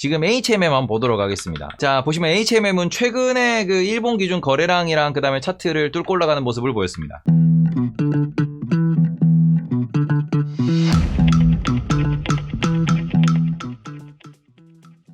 지금 HMM 한번 보도록 하겠습니다. 자, 보시면 HMM은 최근에 그 일본 기준 거래량이랑 그 다음에 차트를 뚫고 올라가는 모습을 보였습니다.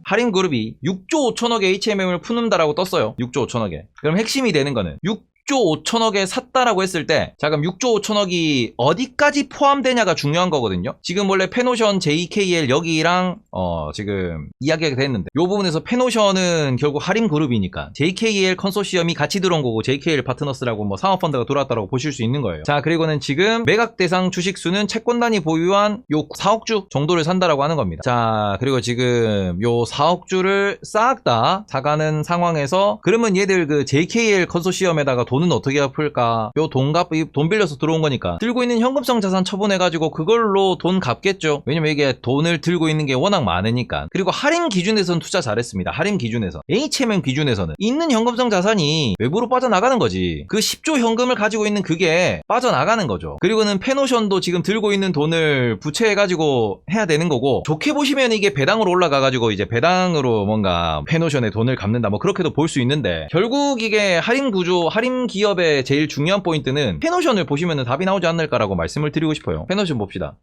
할인 그룹이 6조 5천억의 HMM을 푸는다라고 떴어요. 6조 5천억에. 그럼 핵심이 되는 거는 6 조 5천억에 샀다라고 했을 때, 자, 그럼 6조 5천억이 어디까지 포함되냐가 중요한 거거든요. 지금 원래 페노션 JKL 여기랑, 어, 지금 이야기가 됐는데, 요 부분에서 페노션은 결국 할인 그룹이니까, JKL 컨소시엄이 같이 들어온 거고, JKL 파트너스라고 뭐 상업펀드가 들어왔다라고 보실 수 있는 거예요. 자, 그리고는 지금 매각 대상 주식 수는 채권단이 보유한 요 4억 주 정도를 산다라고 하는 겁니다. 자, 그리고 지금 요 4억 주를 싹 다 사가는 상황에서 그러면 얘들 그 JKL 컨소시엄에다가 돈은 어떻게 풀까? 요 돈 갚, 이돈 빌려서 들어온 거니까 들고 있는 현금성 자산 처분해가지고 그걸로 돈 갚겠죠. 왜냐면 이게 돈을 들고 있는 게 워낙 많으니까. 그리고 할인 기준에서는 투자 잘했습니다. 할인 기준에서. HMM 기준에서는 있는 현금성 자산이 외부로 빠져나가는 거지. 그 10조 현금을 가지고 있는 그게 빠져나가는 거죠. 그리고는 페노션도 지금 들고 있는 돈을 부채해가지고 해야 되는 거고 좋게 보시면 이게 배당으로 올라가가지고 이제 배당으로 뭔가 페노션에 돈을 갚는다 뭐 그렇게도 볼 수 있는데 결국 이게 할인 구조, 할인 기업의 제일 중요한 포인트는 페노션을 보시면 답이 나오지 않을까라고 말씀을 드리고 싶어요. 페노션 봅시다.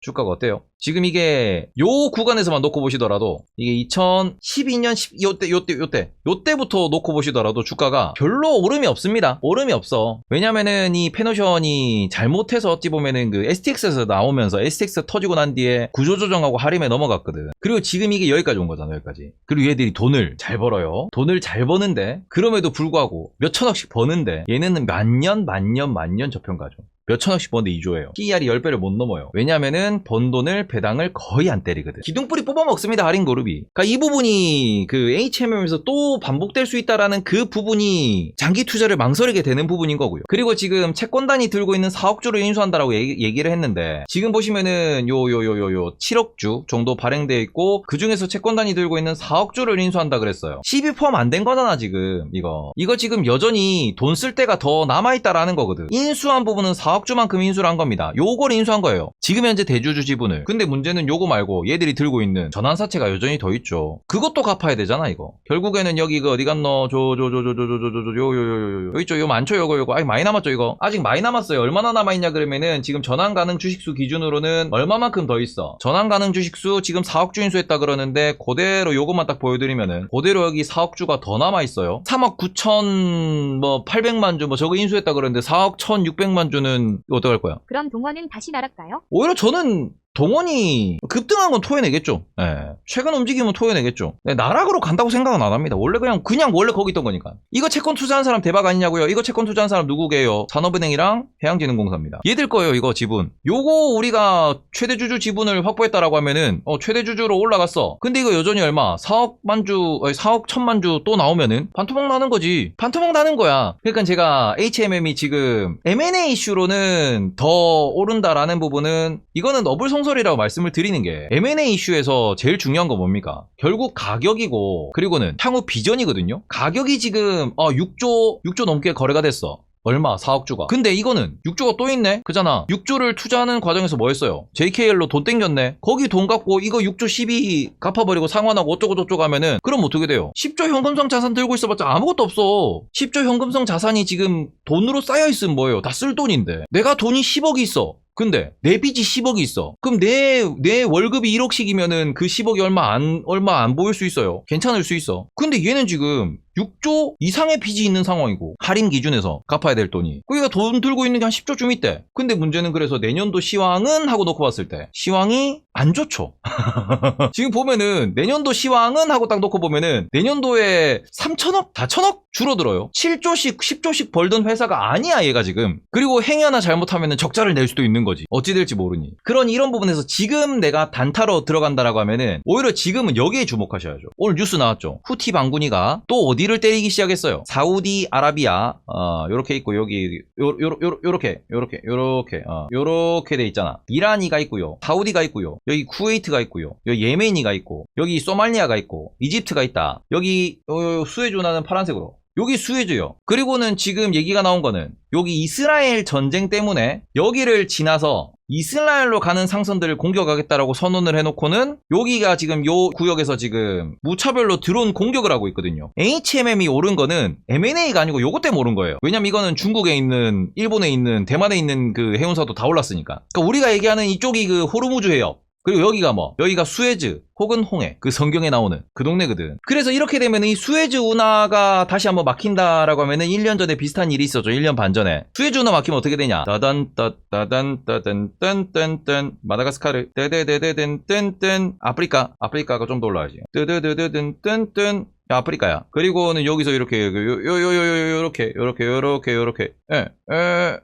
주가가 어때요? 지금 이게 요 구간에서만 놓고 보시더라도 이게 2012년 10, 요때 요때 요때 요때부터 놓고 보시더라도 주가가 별로 오름이 없습니다. 오름이 없어. 왜냐면은 이 페노션이 잘못해서 어찌 보면은 그 STX에서 나오면서 STX 터지고 난 뒤에 구조조정하고 할인에 넘어갔거든. 그리고 지금 이게 여기까지 온 거잖아, 여기까지. 그리고 얘들이 돈을 잘 벌어요. 돈을 잘 버는데 그럼에도 불구하고 몇 천억씩 버는데 얘는 만년 만년 만년 저평가죠. 몇 천 억씩 버는데 2조예요. PER이 10배를 못 넘어요. 왜냐면은 번 돈을 배당을 거의 안 때리거든. 기둥뿌리 뽑아 먹습니다, 할인 그룹이. 그러니까 이 부분이 그 HMM에서 또 반복될 수 있다라는 그 부분이 장기 투자를 망설이게 되는 부분인 거고요. 그리고 지금 채권단이 들고 있는 4억 주를 인수한다라고 얘기, 얘기를 했는데 지금 보시면은 요 요 요 요 요 7억 주 정도 발행되어 있고 그 중에서 채권단이 들고 있는 4억 주를 인수한다 그랬어요. 12 포함 안 된 거잖아 지금 이거. 이거 지금 여전히 돈 쓸 때가 더 남아 있다라는 거거든. 인수한 부분은 4억 주만큼 인수를 한 겁니다. 요걸 인수한 거예요. 지금 현재 대주주 지분을. 근데 문제는 요거 말고 얘들이 들고 있는 전환사채가 여전히 더 있죠. 그것도 갚아야 되잖아 이거. 결국에는 여기 그 어디 갔노? 저 저 저 저 저 저 저 저 요요요요 여기 있죠. 요 많죠 요거 요거. 아니 많이 남았죠 이거. 아직 많이 남았어요. 얼마나 남아 있냐 그러면은 지금 전환 가능 주식수 기준으로는 얼마만큼 더 있어? 전환 가능 주식수 지금 4억 주 인수했다 그러는데 그대로 요것만 딱 보여드리면은 그대로 여기 4억 주가 더 남아 있어요. 3억 9천 뭐 800만 주 뭐 저거 인수했다 그러는데 4억 1,600만 주는 이거 어떡할 거야? 그럼 동원은 다시 날아가요? 오히려 저는 동원이 급등한 건 토해내겠죠. 예. 최근 움직임은 토해내겠죠. 네, 나락으로 간다고 생각은 안 합니다. 원래 그냥 그냥 원래 거기 있던 거니까. 이거 채권 투자한 사람 대박 아니냐고요? 이거 채권 투자한 사람 누구게요? 산업은행이랑 해양진흥공사입니다. 얘들 거예요, 이거 지분. 요거 우리가 최대 주주 지분을 확보했다라고 하면은 어, 최대 주주로 올라갔어. 근데 이거 여전히 얼마? 4억 만 주, 4억 천만 주 또 나오면은 반토막 나는 거지. 반토막 나는 거야. 그러니까 제가 HMM이 지금 M&A 이슈로는 더 오른다라는 부분은 이거는 너블성설 이라고 말씀을 드리는 게 M&A 이슈에서 제일 중요한 거 뭡니까? 결국 가격이고 그리고는 향후 비전이거든요. 가격이 지금 어 6조 6조 넘게 거래가 됐어. 얼마? 4억 주가. 근데 이거는 6조가 또 있네? 그잖아. 6조를 투자하는 과정에서 뭐 했어요? JKL로 돈 땡겼네? 거기 돈 갚고 이거 6조 12 갚아버리고 상환하고 어쩌고저쩌고 하면은 그럼 어떻게 돼요? 10조 현금성 자산 들고 있어봤자 아무것도 없어. 10조 현금성 자산이 지금 돈으로 쌓여있으면 뭐예요? 다 쓸 돈인데. 내가 돈이 10억이 있어. 근데 내 빚이 10억이 있어. 그럼 내 내 월급이 1억씩이면은 그 10억이 얼마 안 얼마 안 보일 수 있어요. 괜찮을 수 있어. 근데 얘는 지금 6조 이상의 빚이 있는 상황이고 할인 기준에서 갚아야 될 돈이. 그러니까 돈 들고 있는 게 한 10조쯤 있대. 근데 문제는 그래서 내년도 시황은 하고 놓고 봤을 때 시황이 안 좋죠. 지금 보면은 내년도 시황은 하고 딱 놓고 보면은 내년도에 3천억, 4천억 줄어들어요. 7조씩, 10조씩 벌던 회사가 아니야 얘가 지금. 그리고 행위 하나 잘못하면은 적자를 낼 수도 있는 거지. 어찌 될지 모르니. 그런 이런 부분에서 지금 내가 단타로 들어간다라고 하면은 오히려 지금은 여기에 주목하셔야죠. 오늘 뉴스 나왔죠. 후티 방군이가 또 어디 를 때리기 시작했어요. 사우디 아라비아 어 요렇게 있고 여기 요렇게 요렇게 요렇게 어 요렇게 돼 있잖아. 이란이가 있고요. 사우디가 있고요. 여기 쿠웨이트가 있고요. 여기 예멘이가 있고 여기 소말리아가 있고 이집트가 있다. 여기 요, 요 수에조나는 파란색으로 여기 수에즈요. 그리고는 지금 얘기가 나온 거는 여기 이스라엘 전쟁 때문에 여기를 지나서 이스라엘로 가는 상선들을 공격하겠다라고 선언을 해놓고는 여기가 지금 요 구역에서 지금 무차별로 드론 공격을 하고 있거든요. HMM이 오른 거는 M&A가 아니고 요것 때문에 오른 거예요. 왜냐면 이거는 중국에 있는, 일본에 있는, 대만에 있는 그 해운사도 다 올랐으니까. 그러니까 우리가 얘기하는 이쪽이 그 호르무즈 해협. 그리고 여기가 뭐 여기가 수에즈 혹은 홍해 그 성경에 나오는 그 동네거든. 그래서 이렇게 되면 이 수에즈 운하가 다시 한번 막힌다라고 하면은 1년 전에 비슷한 일이 있었죠 1년 반 전에. 수에즈 운하 막히면 어떻게 되냐? 따단 따단 따단 딴딴딴 마다가스카르 떼떼떼떼 뜬뜬 아프리카. 아프리카가 좀 더 올라가지. 뜨뜨뜨뜨 뜬뜬 아프리카야. 그리고는 여기서 이렇게 요요요요 요렇게 요렇게 요렇게 요렇게. 에에에에에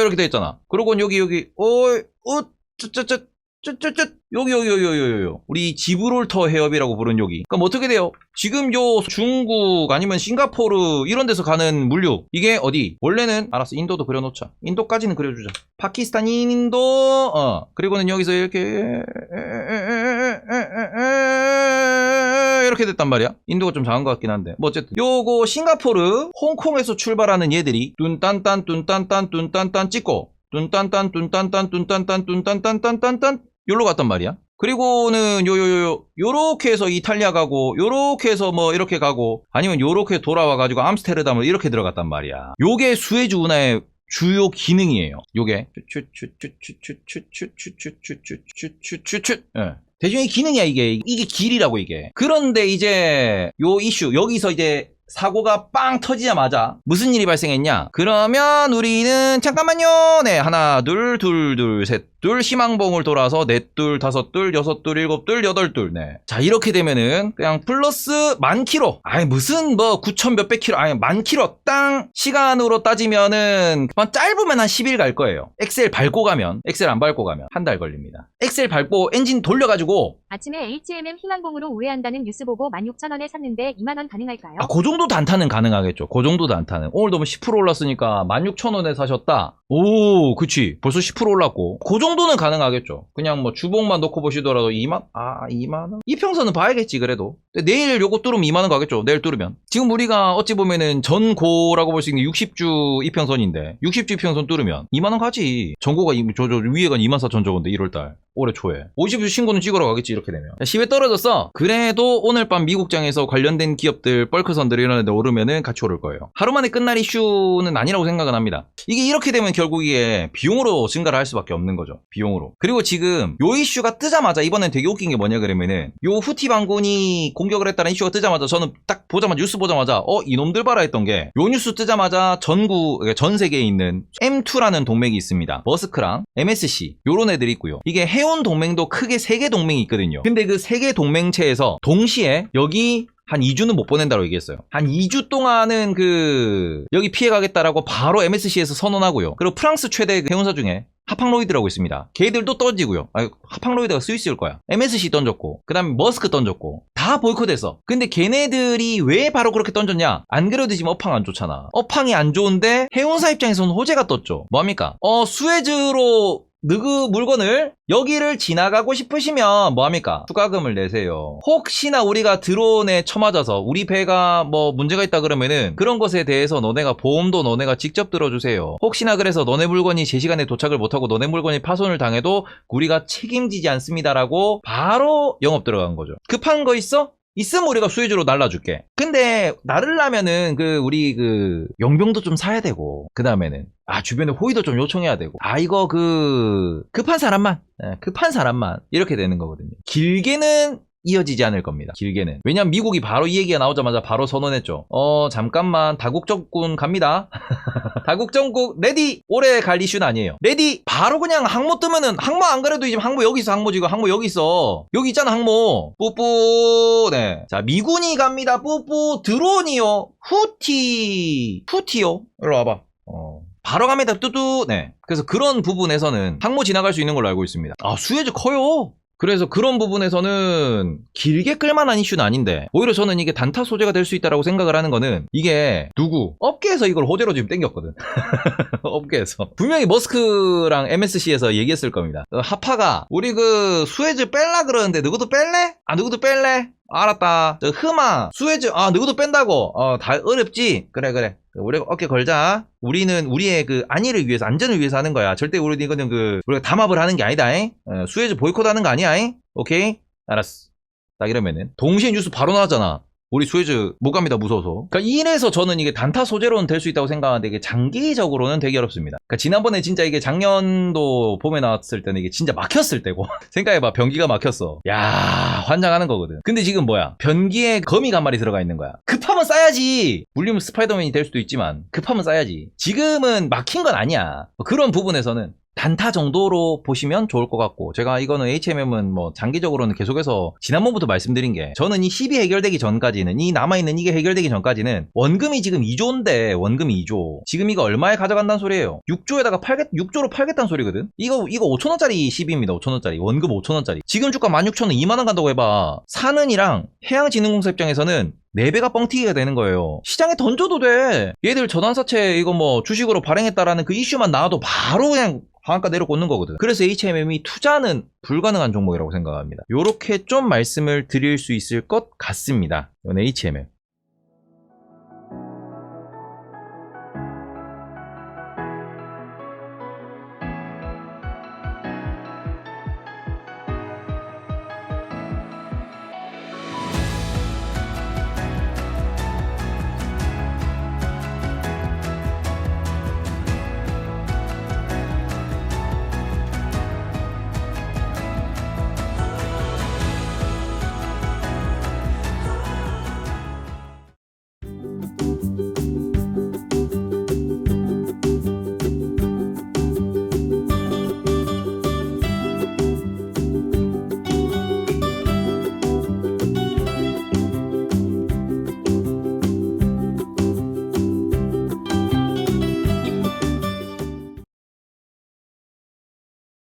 이렇게 돼 있잖아. 그리고 여기 여기 오이 쯧 쯧쯧쯧 여기 여기 여기 여기 여기 여기. 우리 지브롤터 해협이라고 부른 여기. 그럼 어떻게 돼요? 지금 요 중국 아니면 싱가포르 이런 데서 가는 물류 이게 어디? 원래는 알았어 인도도 그려놓자. 인도까지는 그려주자. 파키스탄 인도 어 그리고는 여기서 이렇게 이렇게 됐단 말이야. 인도가 좀 작은 것 같긴 한데 뭐 어쨌든 요거 싱가포르 홍콩에서 출발하는 얘들이 뚠딴딴 뚠딴딴 뚠딴딴 찍고 뚠딴딴 뚠딴딴 뚠딴딴 뚠딴딴딴딴딴 요로 갔단 말이야. 그리고는 요요요 요렇게 해서 이탈리아 가고 요렇게 해서 뭐 이렇게 가고 아니면 요렇게 돌아와 가지고 암스테르담을 이렇게 들어갔단 말이야. 요게 수에즈 운하의 주요 기능이에요. 요게 대중의 기능이야 이게 이게 길이라고 이게 그런데 이제 요 이슈 여기서 이제 사고가 빵 터지자마자 무슨 일이 발생했냐? 그러면 우리는 잠깐만요. 네 하나 둘 둘 둘 셋 둘 희망봉을 돌아서 넷둘 다섯 둘 여섯 둘 일곱 둘 여덟 둘 네. 자 이렇게 되면은 그냥 플러스 만 킬로. 아니 무슨 뭐 9천 몇백 킬로 아니 만 킬로 땅 시간으로 따지면은 한 짧으면 한 10일 갈 거예요. 엑셀 밟고 가면 엑셀 안 밟고 가면 한 달 걸립니다. 엑셀 밟고 엔진 돌려가지고 아침에 HMM 희망봉으로 우회한다는 뉴스 보고 16,000원에 샀는데 2만원 가능할까요? 아, 그 정도 단타는 가능하겠죠. 그 정도 단타는. 오늘도 뭐10% 올랐으니까 16,000원에 사셨다. 오, 그치. 벌써 10% 올랐고. 그 정도 는 가능하겠죠. 그냥 뭐 주봉만 놓고 보시더라도 2만, 아, 2만원? 이평선은 봐야겠지, 그래도. 내일 요거 뚫으면 2만원 가겠죠. 내일 뚫으면. 지금 우리가 어찌 보면은 전고라고 볼 수 있는 60주 이평선인데, 60주 이평선 뚫으면 2만원 가지. 전고가, 이- 저, 저, 위에가 2만 4천 저건데, 1월달. 올해 초에. 50주 신고는 찍으러 가겠지, 이렇게 되면. 10에 떨어졌어. 그래도 오늘 밤 미국장에서 관련된 기업들, 벌크선들 이런 데 오르면은 같이 오를 거예요. 하루 만에 끝날 이슈는 아니라고 생각은 합니다. 이게 이렇게 되면 결국 이게 비용으로 증가를 할 수밖에 없는 거죠. 비용으로. 그리고 지금 요 이슈가 뜨자마자 이번엔 되게 웃긴 게 뭐냐 그러면은 요 후티 반군이 공격을 했다는 이슈가 뜨자마자 저는 딱 보자마자 뉴스 보자마자 어 이놈들 봐라 했던 게 요 뉴스 뜨자마자 전국 그러니까 전 세계에 있는 M2라는 동맹이 있습니다. 머스크랑 MSC 요런 애들이 있고요. 이게 해운 동맹도 크게 세 개 동맹이 있거든요. 근데 그 세 개 동맹체에서 동시에 여기 한 2주는 못 보낸다고 얘기했어요. 한 2주 동안은 그 여기 피해 가겠다라고 바로 MSC에서 선언하고요. 그리고 프랑스 최대 그 해운사 중에 하팡로이드라고 있습니다. 걔들도 던지고요. 아, 하팡로이드가 스위스일 거야. MSC 던졌고, 그 다음에 머스크 던졌고, 다 보이콧했어. 근데 걔네들이 왜 바로 그렇게 던졌냐? 안 그래도 지금 업황 안 좋잖아. 업황이 안 좋은데 해운사 입장에서는 호재가 떴죠. 뭐합니까? 어, 수에즈로 느 그 물건을 여기를 지나가고 싶으시면 뭐합니까? 추가금을 내세요. 혹시나 우리가 드론에 쳐맞아서 우리 배가 뭐 문제가 있다 그러면은 그런 것에 대해서 너네가 보험도 너네가 직접 들어주세요. 혹시나 그래서 너네 물건이 제 시간에 도착을 못하고 너네 물건이 파손을 당해도 우리가 책임지지 않습니다라고 바로 영업 들어간 거죠. 급한 거 있어? 있으면 우리가 수혜주로 날라줄게. 근데 날으려면은 그 우리 그 용병도 좀 사야 되고 그 다음에는 아 주변에 호의도 좀 요청해야 되고 아 이거 그 급한 사람만 예, 급한 사람만 이렇게 되는 거거든요. 길게는 이어지지 않을 겁니다. 길게는. 왜냐면 미국이 바로 이 얘기가 나오자마자 바로 선언했죠. 어, 잠깐만, 다국적군 갑니다. 다국 정국, 레디! 올해 갈 이슈는 아니에요. 레디! 바로 그냥 항모 뜨면은, 항모 안 그래도 이제 항모 여기 있어, 항모 지금, 항모 여기 있어. 여기 있잖아, 항모. 뿌뿌, 네. 자, 미군이 갑니다, 뿌뿌. 드론이요. 후티. 후티요. 일로 와봐. 어. 바로 갑니다, 뚜뚜. 네. 그래서 그런 부분에서는 항모 지나갈 수 있는 걸로 알고 있습니다. 아, 수혜즈 커요. 그래서 그런 부분에서는 길게 끌만한 이슈는 아닌데 오히려 저는 이게 단타 소재가 될 수 있다라고 생각을 하는 거는 이게 누구 업계에서 이걸 호재로 지금 땡겼거든 업계에서 분명히 머스크랑 MSC에서 얘기했을 겁니다 어, 하파가 우리 그 수에즈 뺄라 그러는데 누구도 뺄래? 아 누구도 뺄래? 알았다. 저 흠아, 수혜즈, 아, 누구도 뺀다고. 어, 다 어렵지? 그래, 그래. 우리가 어깨 걸자. 우리는 우리의 그 안위를 위해서, 안전을 위해서 하는 거야. 절대 우리 이거는 그, 우리가 담합을 하는 게 아니다, 잉? 어, 수혜즈 보이콧 하는 거 아니야, 잉? 오케이? 알았어. 딱 이러면은. 동시에 뉴스 바로 나왔잖아. 우리 수혜즈 못 갑니다 무서워서. 그러니까 이래서 저는 이게 단타 소재로는 될 수 있다고 생각하는데 이게 장기적으로는 되게 어렵습니다. 그러니까 지난번에 진짜 이게 작년도 봄에 나왔을 때는 이게 진짜 막혔을 때고. 생각해봐 변기가 막혔어. 야 환장하는 거거든. 근데 지금 뭐야? 변기에 거미가 한 마리 들어가 있는 거야. 급하면 싸야지. 물리면 스파이더맨이 될 수도 있지만 급하면 싸야지. 지금은 막힌 건 아니야. 그런 부분에서는 단타 정도로 보시면 좋을 것 같고 제가 이거는 HMM은 뭐 장기적으로는 계속해서 지난번부터 말씀드린 게 저는 이 10이 해결되기 전까지는 이 남아있는 이게 해결되기 전까지는 원금이 지금 2조인데 원금이 2조. 지금 이거 얼마에 가져간다는 소리예요? 6조에다가 팔겠 6조로 팔겠다는 소리거든? 이거 이거 5천원짜리 10입니다 5천원짜리. 원금 5천원짜리. 지금 주가 16,000원 2만원 간다고 해봐. 사는이랑 해양진흥공사 입장에서는 4배가 뻥튀기가 되는 거예요. 시장에 던져도 돼. 얘들 전환사채 이거 뭐 주식으로 발행했다라는 그 이슈만 나와도 바로 그냥 하한가 내려 꽂는 거거든. 그래서 HMM이 투자는 불가능한 종목이라고 생각합니다. 요렇게 좀 말씀을 드릴 수 있을 것 같습니다. 이건 HMM.